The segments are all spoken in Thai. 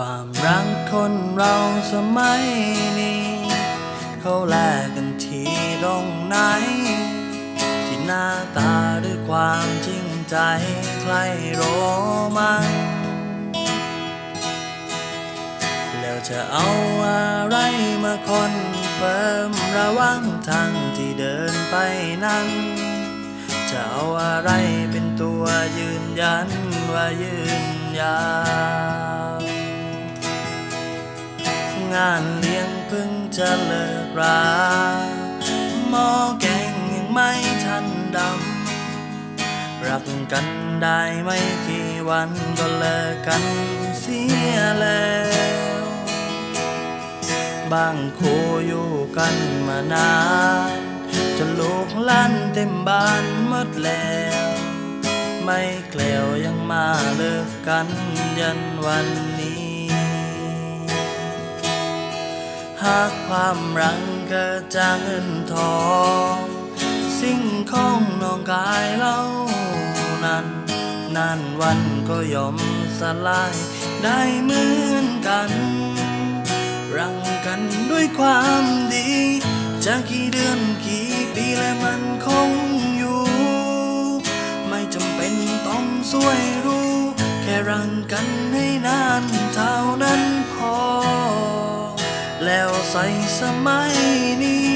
ความรักคนเราสมัยนี้ เขาแลกกันที่ตรงไหน ที่หน้าตาด้วยความจริงใจใครรู้มั้งแล้วจะเอาอะไรมาคนเฟิร์มระว่างทางที่เดินไปนั้นจะเอาอะไรเป็นตัวยืนยันว่ายืนยา งานเลี้ยงเพิ่งจะเลิกราหม้อแกงยังไม่ทันดำ รักกันได้ไม่กี่วันก็เลิกกันเสียแล้ว บางคู่อยู่กันมานานจนลูกล้านเต็มบ้านหมดแล้ว ไม่แกล้วยังมาเลิกกันยันวันนี้ หากความรังเกิดจากเงินทอง สิ่งของนองกายเรานั้น นานวันก็ยอมสลายได้เหมือนกัน รังกันด้วยความดี จะกี่เดือนกี่ปีและมันคงอยู่ ไม่จำเป็นต้องสวยรู้ แค่รังกันให้นานเท่า ใส่สมัยนี้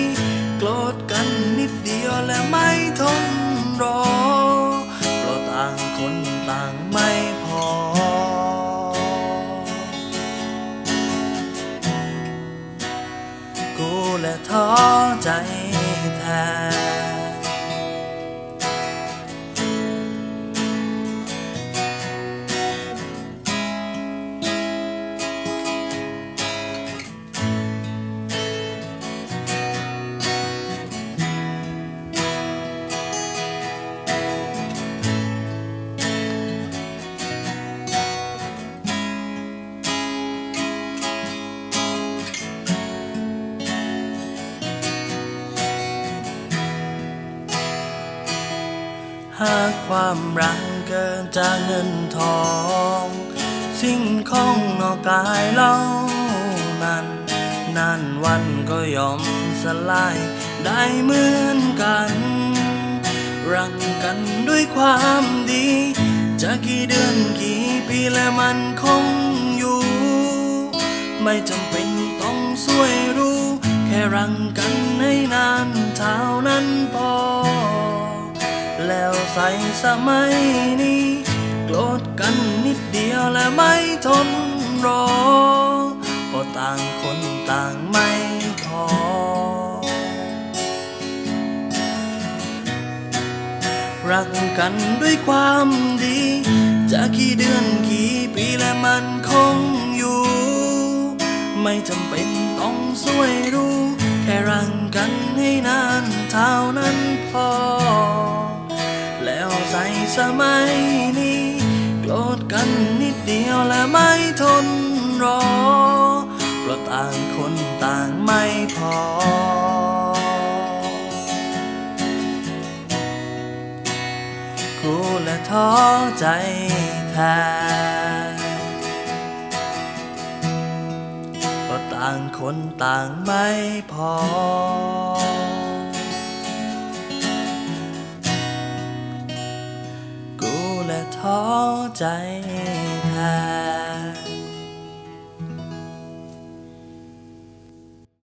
โกรธกันนิดเดียวและไม่ทนรอเพราะต่างคนต่างไม่พอ กูและท้อใจแทน หากความรักเกินจากเงินทอง สิ่งของนอกกายเรานั้นนานวันก็ยอมสลายได้เหมือนกัน รักกันด้วยความดี จะกี่เดือนกี่ปีและมันคงอยู่ ไม่จำเป็นต้องสวยรู้ แค่รังกันให้นานเท่า ใส่สมัยนี้โกรธกันนิดเดียวและไม่ทนรอเพราะต่างคนต่างไม่พอ รักกันด้วยความดี จะกี่เดือนกี่ปีและมันคงอยู่ ไม่จำเป็นต้องสวยรู้ แค่รังกันให้นานเท่านั้นพอ ส่สมัยนี้โกรธกันนิดเดียวและไม่ทนรอเพราะต่างคนต่างไม่พอ กูและท้อใจแทนเพราะต่างคนต่างไม่พอ และท้อใจแทน